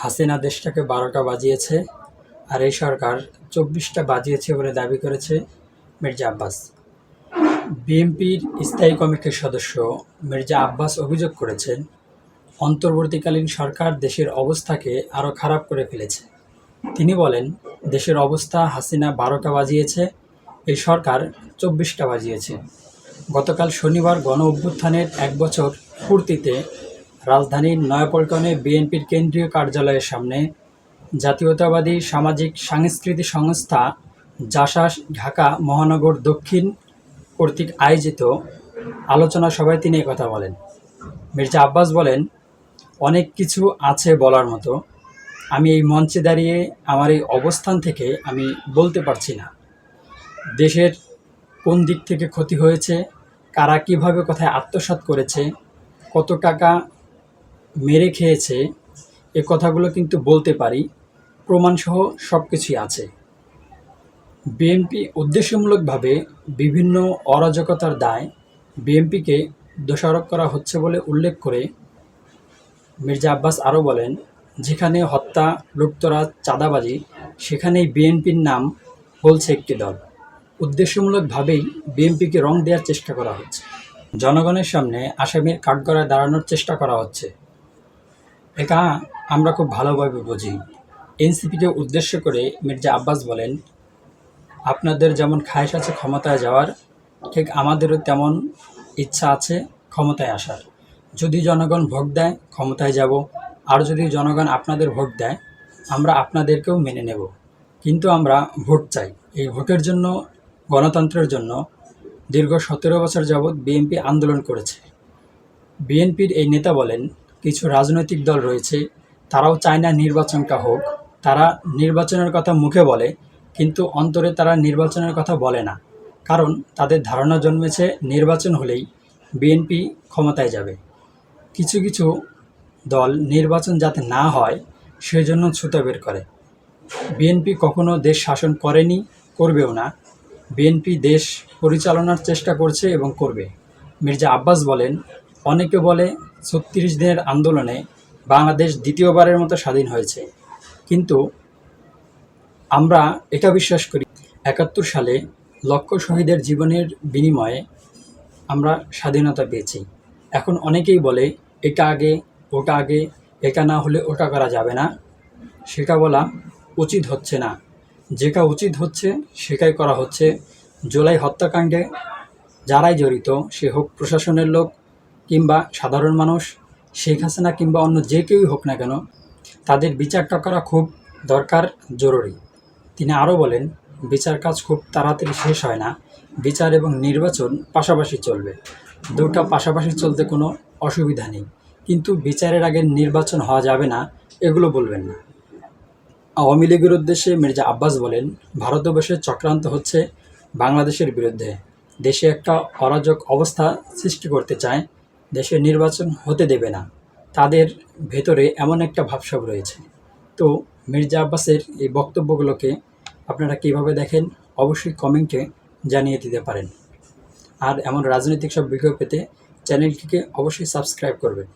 হাসিনা দেশটাকে বারোটা বাজিয়েছে আর এই সরকার চব্বিশটা বাজিয়েছে বলে দাবি করেছে মির্জা আব্বাস। বিএনপির স্থায়ী কমিটির সদস্য মির্জা আব্বাস অভিযোগ করেছেন, অন্তর্বর্তীকালীন সরকার দেশের অবস্থাকে আরও খারাপ করে ফেলেছে। তিনি বলেন, দেশের অবস্থা হাসিনা বারোটা বাজিয়েছে, এই সরকার চব্বিশটা বাজিয়েছে। গতকাল শনিবার গণ অভ্যুত্থানের এক বছর পূর্তিতে রাজধানীর নয়াপল্টনে বিএনপির কেন্দ্রীয় কার্যালয়ের সামনে জাতীয়তাবাদী সামাজিক সাংস্কৃতিক সংস্থা জাসাস ঢাকা মহানগর দক্ষিণ কর্তৃক আয়োজিত আলোচনা সভায় তিনি কথা বলেন। মির্জা আব্বাস বলেন, অনেক কিছু আছে বলার মতো। আমি এই মঞ্চে দাঁড়িয়ে আমার এই অবস্থান থেকে আমি বলতে পারছি না। দেশের কোন দিক থেকে ক্ষতি হয়েছে, কারা কীভাবে কোথায় আত্মসাৎ করেছে, কত টাকা মেরে খেয়েছে, এ কথাগুলো কিন্তু বলতে পারি। প্রমাণসহ সব কিছুই আছে। বিএনপি উদ্দেশ্যমূলকভাবে বিভিন্ন অরাজকতার দায় বিএনপিকে দোষারোপ করা হচ্ছে বলে উল্লেখ করে মির্জা আব্বাস আরও বলেন, যেখানে হত্যা, লুটতরাজ, চাঁদাবাজি, সেখানেই বিএনপির নাম বলছে একটি দল। উদ্দেশ্যমূলকভাবেই বিএনপিকে রং দেওয়ার চেষ্টা করা হচ্ছে। জনগণের সামনে আসামির কাঠগড়ায় দাঁড়ানোর চেষ্টা করা হচ্ছে। এটা আমরা খুব ভালোভাবে বুঝি। এনসিপিকে উদ্দেশ্য করে মির্জা আব্বাস বলেন, আপনাদের যেমন খায়েশ আছে ক্ষমতায় যাওয়ার, ঠিক আমাদেরও তেমন ইচ্ছা আছে ক্ষমতায় আসার। যদি জনগণ ভোট দেয়, ক্ষমতায় যাব। আর যদি জনগণ আপনাদের ভোট দেয়, আমরা আপনাদেরকেও মেনে নেব। কিন্তু আমরা ভোট চাই। এই ভোটের জন্য, গণতন্ত্রের জন্য দীর্ঘ সতেরো বছর যাবৎ বিএনপি আন্দোলন করেছে। বিএনপির এই নেতা বলেন কিছু রাজনৈতিক দল রয়েছে, তারাও চায় না নির্বাচনটা হোক। তারা নির্বাচনের কথা মুখে বলে, কিন্তু অন্তরে তারা নির্বাচনের কথা বলে না। কারণ তাদের ধারণা জন্মেছে নির্বাচন হলেই বিএনপি ক্ষমতায় যাবে। কিছু কিছু দল নির্বাচন যাতে না হয়, সেজন্য ছুতো বের করে। বিএনপি কখনো দেশ শাসন করেনি, করবেও না। বিএনপি দেশ পরিচালনার চেষ্টা করছে এবং করবে। মির্জা আব্বাস বলেন অনেকে বলে ছত্রিশ দিনের আন্দোলনে বাংলাদেশ দ্বিতীয়বারের মতো স্বাধীন হয়েছে। কিন্তু আমরা এটা বিশ্বাস করি, একাত্তর সালে লক্ষ শহীদের জীবনের বিনিময়ে আমরা স্বাধীনতা পেয়েছি। এখন অনেকেই বলে, এটা আগে, ওটা আগে, এটা না হলে ওটা করা যাবে না। সেটা বলা উচিত হচ্ছে না। যেটা উচিত হচ্ছে, সেটাই করা হচ্ছে। জুলাই হত্যাকাণ্ডে যারাই জড়িত, সে হোক প্রশাসনের লোক কিংবা সাধারণ মানুষ, শেখ হাসিনা কিংবা অন্য যে কেউই হোক না কেন, তাদের বিচারটা করা খুব দরকার, জরুরি। তিনি আরও বলেন, বিচার কাজ খুব তাড়াতাড়ি শেষ হয় না, বিচার এবং নির্বাচন পাশাপাশি চলবে। দুটা পাশাপাশি চলতে কোনো অসুবিধা নেই, কিন্তু বিচারের আগে নির্বাচন হওয়া যাবে না, এগুলো বলবেন না। আওয়ামী লীগের উদ্দেশ্যে মির্জা আব্বাস বলেন ভারতবর্ষের চক্রান্ত হচ্ছে বাংলাদেশের বিরুদ্ধে। দেশে একটা অরাজক অবস্থা সৃষ্টি করতে চায় দেশে নির্বাচন হতে দেবে না। তাদের ভেতরে এমন একটা ভাবসাব রয়েছে। তো মির্জা আব্বাসের এই বক্তব্যগুলোকে আপনারা কীভাবে দেখেন, অবশ্যই কমেন্টে জানিয়ে দিতে পারেন। আর এমন রাজনৈতিক সব ভিডিও পেতে চ্যানেলটিকে অবশ্যই সাবস্ক্রাইব করবেন।